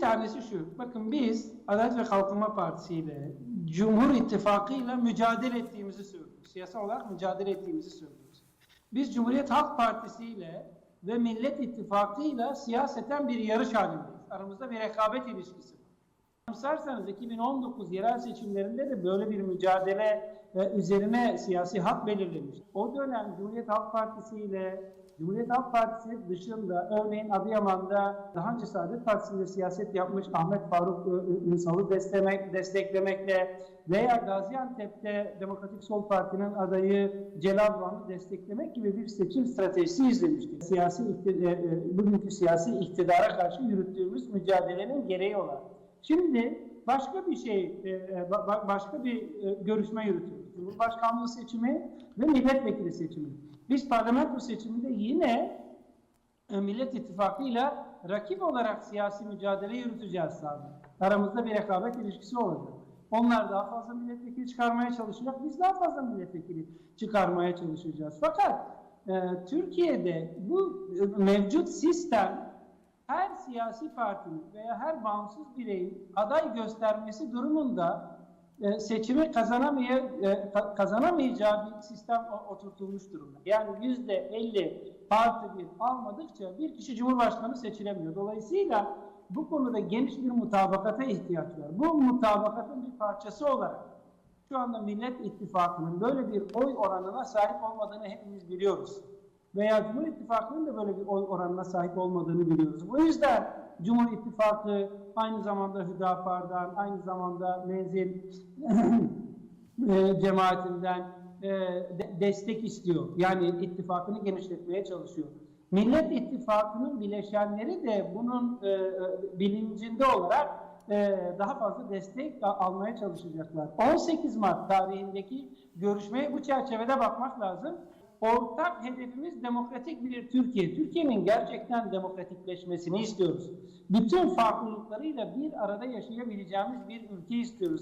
Bir tanesi şu. Bakın biz Adalet ve Kalkınma Partisi ile Cumhur İttifakı ile mücadele ettiğimizi söylüyoruz. Siyasal olarak mücadele ettiğimizi söylüyoruz. Biz Cumhuriyet Halk Partisi ile ve Millet İttifakı ile siyaseten bir yarış halindeyiz. Aramızda bir rekabet ilişkisi var. Anımsarsanız 2019 yerel seçimlerinde de böyle bir mücadele e, üzerine siyasi hat belirlemiş. O dönem Cumhuriyet Halk Partisi ile Cumhuriyet Halk Partisi dışında örneğin Adıyaman'da daha önce Saadet Partisi'nde siyaset yapmış Ahmet Faruk Ünsal'ı desteklemek, desteklemekle veya Gaziantep'te Demokratik Sol Parti'nin adayı Celal Doğan'ı desteklemek gibi bir seçim stratejisi izlemiştik. Siyasi e, e, bugünkü siyasi iktidara karşı yürüttüğümüz mücadelenin gereği olarak. Şimdi başka bir şey, e, e, ba- ba- başka bir e, görüşme yürütüyoruz. Cumhurbaşkanlığı seçimi ve milletvekili seçimi. Biz parlamento seçiminde yine Millet İttifakı'yla rakip olarak siyasi mücadele yürüteceğiz sahada. Aramızda bir rekabet ilişkisi olacak. Onlar daha fazla milletvekili çıkarmaya çalışacak, biz daha fazla milletvekili çıkarmaya çalışacağız. Fakat e, Türkiye'de bu mevcut sistem her siyasi partinin veya her bağımsız bireyin aday göstermesi durumunda e, seçimi kazanamaya, e, ka- kazanamayacağı bir sistem oturtulmuş durumda. Yani yüzde 50 parti bir almadıkça bir kişi cumhurbaşkanı seçilemiyor. Dolayısıyla bu konuda geniş bir mutabakata ihtiyaç var. Bu mutabakatın bir parçası olarak şu anda Millet İttifakı'nın böyle bir oy oranına sahip olmadığını hepimiz biliyoruz. Veya Cumhur İttifakı'nın da böyle bir oy oranına sahip olmadığını biliyoruz. Bu yüzden Cumhur İttifakı aynı zamanda Hüdapar'dan, aynı zamanda Menzil e, cemaatinden e, de- destek istiyor. Yani ittifakını genişletmeye çalışıyor. Millet İttifakı'nın bileşenleri de bunun e, bilincinde olarak daha fazla destek almaya çalışacaklar. 18 Mart tarihindeki görüşmeye bu çerçevede bakmak lazım. Ortak hedefimiz demokratik bir Türkiye. Türkiye'nin gerçekten demokratikleşmesini istiyoruz. Bütün farklılıklarıyla bir arada yaşayabileceğimiz bir ülke istiyoruz.